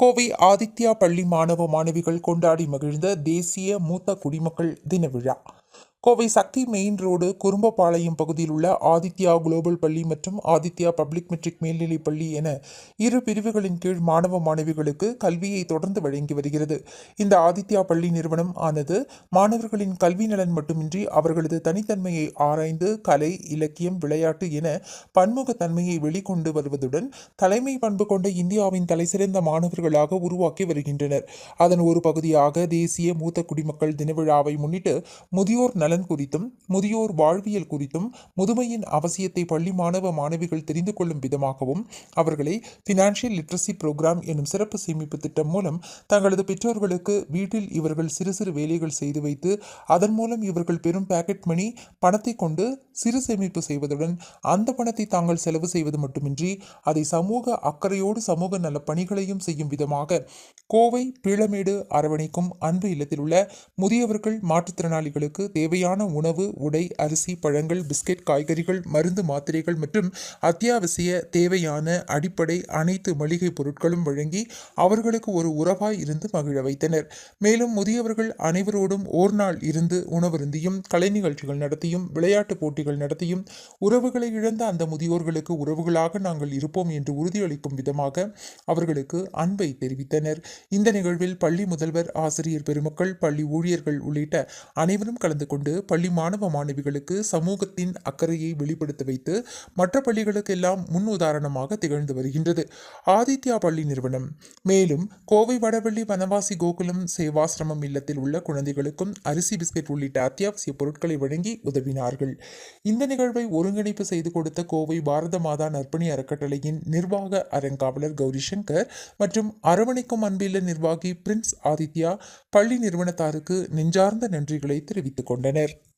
கோவை ஆதித்யா பள்ளி மாணவ மாணவிகள் கொண்டாடி மகிழ்ந்த தேசிய மூத்த குடிமக்கள் தின விழா. கோவை சக்தி மெயின் ரோடு குறும்பபாளையம் பகுதியில் உள்ள ஆதித்யா குளோபல் பள்ளி மற்றும் ஆதித்யா பப்ளிக் மெட்ரிக் மேல்நிலைப் பள்ளி என இரு பிரிவுகளின் கீழ் மாணவ மாணவிகளுக்கு கல்வியை தொடர்ந்து வழங்கி வருகிறது. இந்த ஆதித்யா பள்ளி நிறுவனம் ஆனது மாணவர்களின் கல்வி நலன் மட்டுமின்றி அவர்களது தனித்தன்மையை ஆராய்ந்து கலை இலக்கியம் விளையாட்டு என பன்முகத்தன்மையை வெளிக்கொண்டு வருவதுடன் தலைமை பண்பு கொண்ட இந்தியாவின் தலைசிறந்த மாணவர்களாக உருவாக்கி வருகின்றனர். அதன் ஒரு பகுதியாக தேசிய மூத்த குடிமக்கள் தினவிழாவை முன்னிட்டு முதியோர் நலன் குறித்தும் முதியோர் வாழ்வியல் குறித்தும் முதுமையின் அவசியத்தை பள்ளி மாணவ மாணவிகள் தெரிந்து கொள்ளும் விதமாகவும் அவர்களை ஃபினான்ஷியல் லிட்ரஸி புரோகிராம் எனும் சிறப்பு சேமிப்பு திட்டம் மூலம் தங்களது பெற்றோர்களுக்கு வீட்டில் இவர்கள் சிறு சிறு வேலைகள் செய்து வைத்து அதன் மூலம் இவர்கள் பெரும் பாக்கெட் மணி பணத்தை கொண்டு சிறு சேமிப்பு செய்வதுடன் அந்த பணத்தை தாங்கள் செலவு செய்வது மட்டுமின்றி அதை சமூக அக்கறையோடு சமூக நல பணிகளையும் செய்யும் விதமாக கோவை பீளமேடு அரவணைக்கும் அன்பு இல்லத்தில் உள்ள முதியவர்கள் மாற்றுத்திறனாளிகளுக்கு தேவை தேவையான உணவு உடை அரிசி பழங்கள் பிஸ்கெட் காய்கறிகள் மருந்து மாத்திரைகள் மற்றும் அத்தியாவசிய தேவையான அடிப்படை அனைத்து மளிகை பொருட்களும் வழங்கி அவர்களுக்கு ஒரு உறவாய் இருந்து மகிழ வைத்தனர். மேலும் முதியவர்கள் அனைவரோடும் ஓர் நாள் இருந்து உணவருந்தியும் கலை நிகழ்ச்சிகள் நடத்தியும் விளையாட்டு போட்டிகள் நடத்தியும் உறவுகளை இழந்த அந்த முதியோர்களுக்கு உறவுகளாக நாங்கள் இருப்போம் என்று உறுதியளிக்கும் விதமாக அவர்களுக்கு அன்பை தெரிவித்தனர். இந்த நிகழ்வில் பள்ளி முதல்வர் ஆசிரியர் பெருமக்கள் பள்ளி ஊழியர்கள் உள்ளிட்ட அனைவரும் கலந்து கொண்டு பள்ளி மாணவ மாணவிகளுக்கு சமூகத்தின் அக்கறையை வெளிப்படுத்த வைத்து மற்ற பள்ளிகளுக்கெல்லாம் முன் உதாரணமாக திகழ்ந்து வருகின்றது. ஆதித்யா பள்ளி நிறுவனம். மேலும் கோவை வடவள்ளி வனவாசி கோகுலம் சேவாசிரமம் இல்லத்தில் உள்ள குழந்தைகளுக்கும் அரிசி பிஸ்கெட் உள்ளிட்ட அத்தியாவசிய பொருட்களை வழங்கி உதவினார்கள். இந்த நிகழ்வை ஒருங்கிணைப்பு செய்து கொடுத்த கோவை பாரத மாதா நற்பணி அறக்கட்டளையின் நிர்வாக அறங்காவலர் கௌரி சங்கர் மற்றும் அரவணைக்கும் அன்பில்ல நிர்வாகி பிரின்ஸ் ஆதித்யா பள்ளி நிறுவனத்தாருக்கு நெஞ்சார்ந்த நன்றிகளை தெரிவித்துக் கொண்டனர். tener